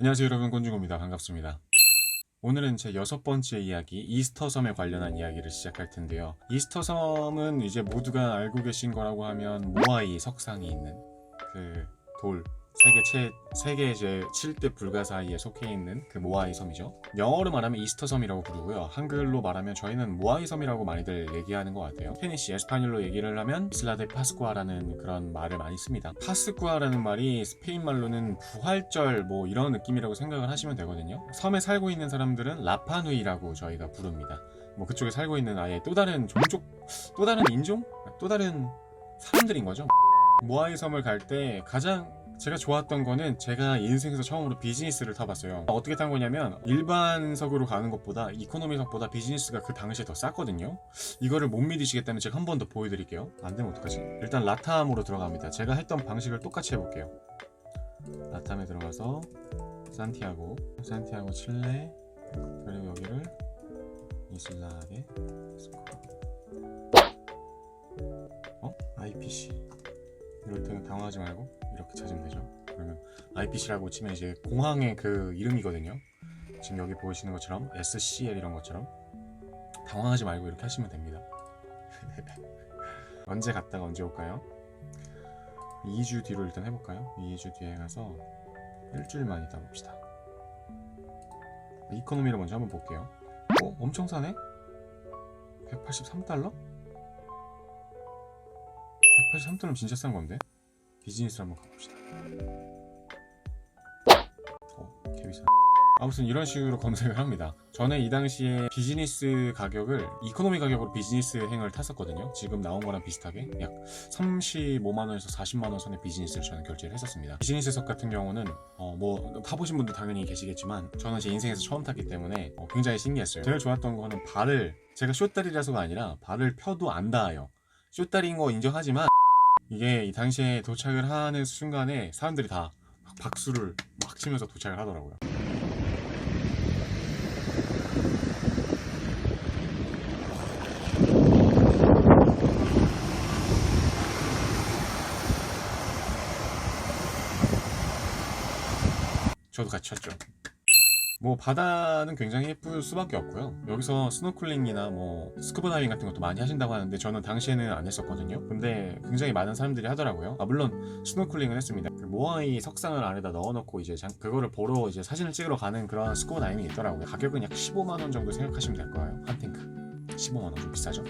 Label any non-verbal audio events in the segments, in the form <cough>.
안녕하세요 여러분. 곤중호입니다. 반갑습니다. 오늘은 제 여섯 번째 이야기 이스터 섬에 관련한 이야기를 시작할 텐데요. 이스터 섬은 이제 모두가 알고 계신 거라고 하면 모아이 석상이 있는 그 돌 세계 최 세계 제 7대 불가사의에 속해 있는 그 모아이 섬이죠. 영어로 말하면 이스터 섬이라고 부르고요. 한글로 말하면 저희는 모아이 섬이라고 많이들 얘기하는 것 같아요. 스페니시 에스파뇰로 얘기를 하면 이슬라 데 파스쿠아라는 그런 말을 많이 씁니다. 파스쿠아라는 말이 스페인 말로는 부활절 뭐 이런 느낌이라고 생각을 하시면 되거든요. 섬에 살고 있는 사람들은 라파누이라고 저희가 부릅니다. 뭐 그쪽에 살고 있는 아예 또 다른 종족, 또 다른 인종, 또 다른 사람들인 거죠. 모아이 섬을 갈 때 가장 제가 좋았던 거는 제가 인생에서 처음으로 비즈니스를 타봤어요. 어떻게 탄 거냐면 일반석으로 가는 것보다 이코노미석보다 비즈니스가 그 당시에 더 쌌거든요. 이거를 못 믿으시겠다면 제가 한 번 더 보여드릴게요. 안 되면 어떡하지? 일단 라탐으로 들어갑니다. 제가 했던 방식을 똑같이 해볼게요. 라탐에 들어가서 산티아고, 산티아고 칠레, 그리고 여기를 이슬라게 어? IPC 이럴 때는 당황하지 말고 이렇게 찾으면 되죠. 그러면 IPC라고 치면 이제 공항의 그 이름이거든요. 지금 여기 보이시는 것처럼 SCL 이런 것처럼 당황하지 말고 이렇게 하시면 됩니다. <laughs> 언제 갔다가 언제 올까요? 2주 뒤로 일단 해볼까요? 2주 뒤에 가서 일주일만 있다 봅시다. 이코노미를 먼저 한번 볼게요. 어? 엄청 싸네? 183달러? 183달러면 진짜 싼 건데? 비즈니스를 한번 가봅시다. 어, 개비싸. 아무튼 이런 식으로 검색을 합니다. 저는 이 당시에 비즈니스 가격을 이코노미 가격으로 비즈니스 행을 탔었거든요. 지금 나온 거랑 비슷하게 약 35만 원에서 40만 원 선의 비즈니스를 저는 결제를 했었습니다. 비즈니스석 같은 경우는 어, 뭐 타보신 분도 당연히 계시겠지만 저는 제 인생에서 처음 탔기 때문에 어, 굉장히 신기했어요. 제일 좋았던 거는 발을 제가 쇼다리라서가 아니라 발을 펴도 안 닿아요. 쇼다리인 거 인정하지만 이게 이 당시에 도착을 하는 순간에 사람들이 다 박수를 막 치면서 도착을 하더라고요. 저도 같이 쳤죠. 뭐 바다는 굉장히 예쁠 수밖에 없고요. 여기서 스노클링이나 뭐 스쿠버 다이빙 같은 것도 많이 하신다고 하는데 저는 당시에는 안 했었거든요. 근데 굉장히 많은 사람들이 하더라고요. 아 물론 스노클링은 했습니다. 그 모아이 석상을 안에다 넣어놓고 이제 장- 그거를 보러 이제 사진을 찍으러 가는 그런 스쿠버 다이빙이 있더라고요. 가격은 약 15만 원 정도 생각하시면 될 거예요. 한 탱크. 15만 원 좀 비싸죠?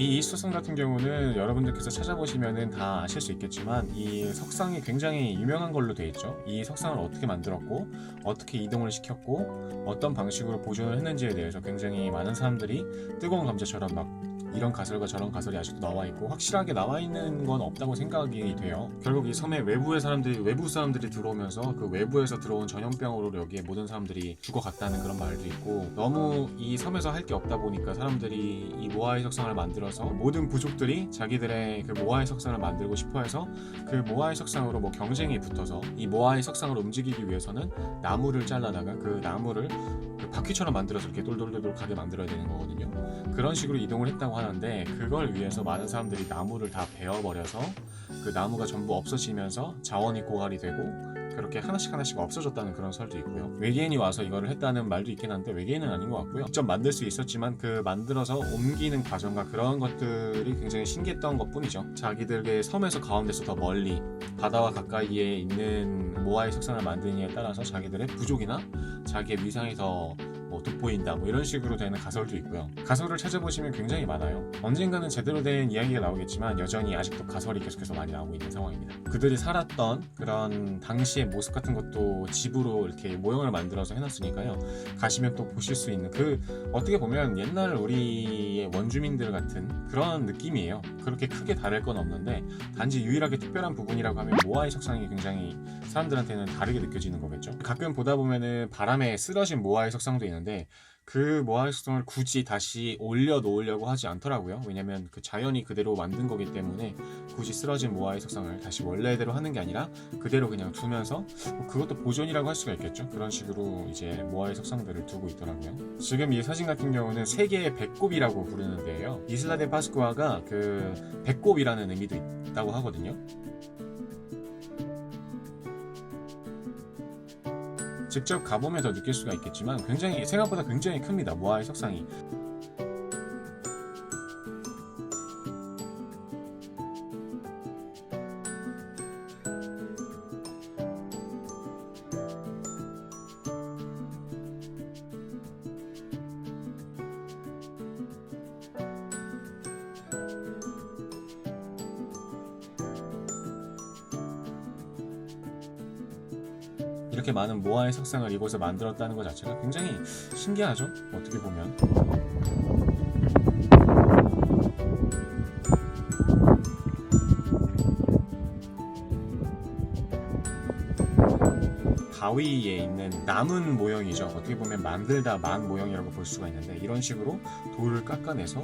이 이수성 같은 경우는 여러분들께서 찾아보시면은 다 아실 수 있겠지만 이 석상이 굉장히 유명한 걸로 돼 있죠. 이 석상을 어떻게 만들었고 어떻게 이동을 시켰고 어떤 방식으로 보존을 했는지에 대해서 굉장히 많은 사람들이 뜨거운 감자처럼 막 이런 가설과 저런 가설이 아직도 나와 있고 확실하게 나와 있는 건 없다고 생각이 돼요. 결국 이 섬의 외부의 사람들이 외부 사람들이 들어오면서 그 외부에서 들어온 전염병으로 여기에 모든 사람들이 죽어갔다는 그런 말도 있고 너무 이 섬에서 할 게 없다 보니까 사람들이 이 모아이 석상을 만들어서 모든 부족들이 자기들의 그 모아이 석상을 만들고 싶어해서 그 모아이 석상으로 뭐 경쟁이 붙어서 이 모아이 석상으로 움직이기 위해서는 나무를 잘라다가 그 나무를 그 바퀴처럼 만들어서 이렇게 돌돌돌돌 가게 만들어야 되는 거거든요. 그런 식으로 이동을 했다고 하는데 그걸 위해서 많은 사람들이 나무를 다 베어버려서 그 나무가 전부 없어지면서 자원이 고갈이 되고 그렇게 하나씩 하나씩 없어졌다는 그런 설도 있고요. 외계인이 와서 이거를 했다는 말도 있긴 한데 외계인은 아닌 것 같고요. 직접 만들 수 있었지만 그 만들어서 옮기는 과정과 그런 것들이 굉장히 신기했던 것 뿐이죠. 자기들의 섬에서 가운데서 더 멀리 바다와 가까이에 있는 모아이 석상을 만드느냐에 따라서 자기들의 부족이나 자기의 위상이 더 뭐 돋보인다 뭐 이런 식으로 되는 가설도 있고요. 가설을 찾아보시면 굉장히 많아요. 언젠가는 제대로 된 이야기가 나오겠지만 여전히 아직도 가설이 계속해서 많이 나오고 있는 상황입니다. 그들이 살았던 그런 당시의 모습 같은 것도 집으로 이렇게 모형을 만들어서 해놨으니까요. 가시면 또 보실 수 있는 그 어떻게 보면 옛날 우리의 원주민들 같은 그런 느낌이에요. 그렇게 크게 다를 건 없는데 단지 유일하게 특별한 부분이라고 하면 모아이 석상이 굉장히 사람들한테는 다르게 느껴지는 거겠죠. 가끔 보다 보면은 바람에 쓰러진 모아이 석상도 있는 데 그 모아의 속성을 굳이 다시 올려 놓으려고 하지 않더라고요. 왜냐면 그 자연이 그대로 만든 거기 때문에 굳이 쓰러진 모아의 속성을 다시 원래대로 하는 게 아니라 그대로 그냥 두면서 뭐 그것도 보존이라고 할 수가 있겠죠. 그런 식으로 이제 모아의 속성들을 두고 있더라고요. 지금 이 사진 같은 경우는 세계의 배꼽이라고 부르는데요. 이슬라 데 파스쿠아가 그 배꼽이라는 의미도 있다고 하거든요. 직접 가보면 더 느낄 수가 있겠지만 굉장히 생각보다 굉장히 큽니다. 모아의 석상이. 이렇게 많은 모아의 석상을 이곳에 만들었다는 것 자체가 굉장히 신기하죠. 어떻게 보면. 바위에 있는 남은 모형이죠. 어떻게 보면 만들다 만 모형이라고 볼 수가 있는데 이런 식으로 돌을 깎아내서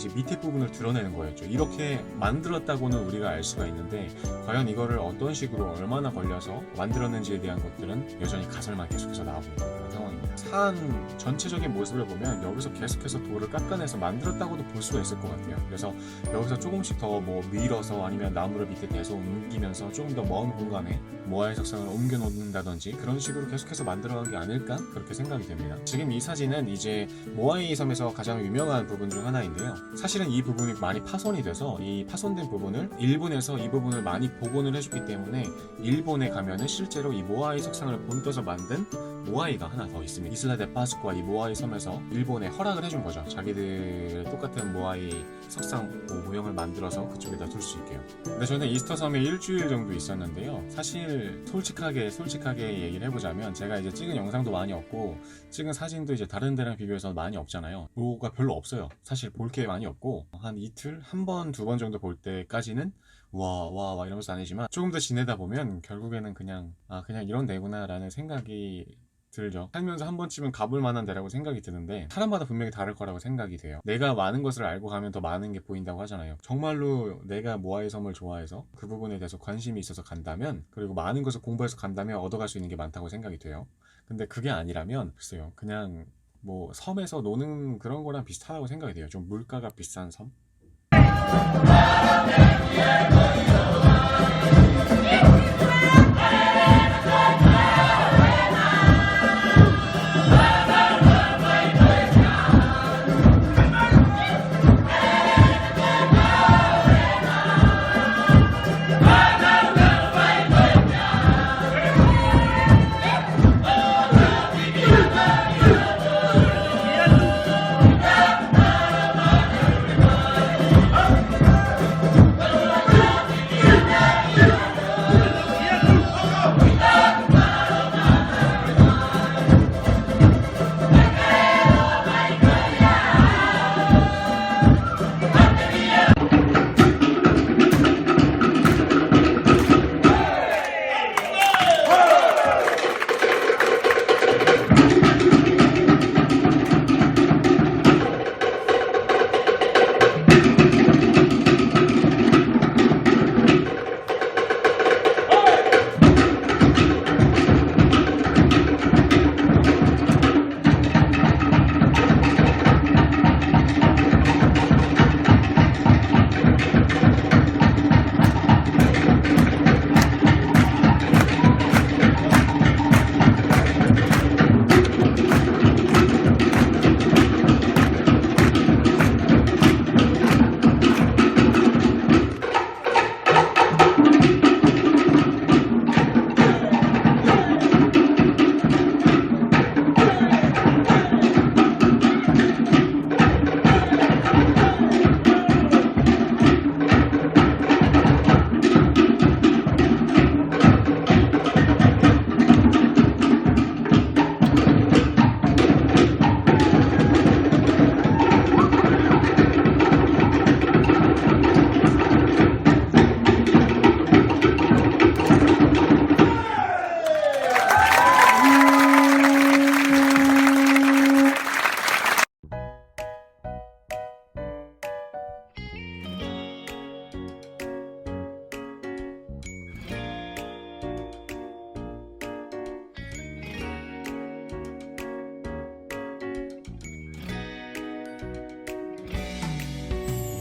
이제 밑에 부분을 드러내는 거였죠. 이렇게 만들었다고는 우리가 알 수가 있는데 과연 이거를 어떤 식으로 얼마나 걸려서 만들었는지에 대한 것들은 여전히 가설만 계속해서 나오고 있는 그런 상황입니다. 산 전체적인 모습을 보면 여기서 계속해서 돌을 깎아내서 만들었다고도 볼 수가 있을 것 같아요. 그래서 여기서 조금씩 더 뭐 밀어서 아니면 나무를 밑에 대서 옮기면서 조금 더 먼 공간에 모아의 석상을 옮겨 놓는다든지 그런 식으로 계속해서 만들어간 게 아닐까 그렇게 생각이 됩니다. 지금 이 사진은 이제 모아이 섬에서 가장 유명한 부분 중 하나인데요. 사실은 이 부분이 많이 파손이 돼서 이 파손된 부분을 일본에서 이 부분을 많이 복원을 해줬기 때문에 일본에 가면은 실제로 이 모아이 석상을 본떠서 만든 모아이가 하나 더 있습니다. 이슬라 데 파스쿠아 이 모아이 섬에서 일본에 허락을 해준 거죠. 자기들 똑같은 모아이 석상 뭐 모형을 만들어서 그쪽에다 둘 수 있게요. 근데 저는 이스터 섬에 일주일 정도 있었는데요. 사실 솔직하게 솔직하게 얘기를 해보자면 제가 이제 찍은 영상도 많이 없고 찍은 사진도 이제 다른 데랑 비교해서 많이 없잖아요. 뭐가 별로 없어요. 사실 볼 게 많이 없고 한 이틀 한 번 두 번 정도 볼 때까지는 와와 와 이러면서 다니지만 조금 더 지내다 보면 결국에는 그냥 아 그냥 이런 데구나라는 생각이 들죠. 살면서 한 번쯤은 가볼 만한 데라고 생각이 드는데 사람마다 분명히 다를 거라고 생각이 돼요. 내가 많은 것을 알고 가면 더 많은 게 보인다고 하잖아요. 정말로 내가 모아의 섬을 좋아해서 그 부분에 대해서 관심이 있어서 간다면 그리고 많은 것을 공부해서 간다면 얻어갈 수 있는 게 많다고 생각이 돼요. 근데 그게 아니라면 글쎄요. 그냥 뭐 섬에서 노는 그런 거랑 비슷하다고 생각이 돼요. 좀 물가가 비싼 섬?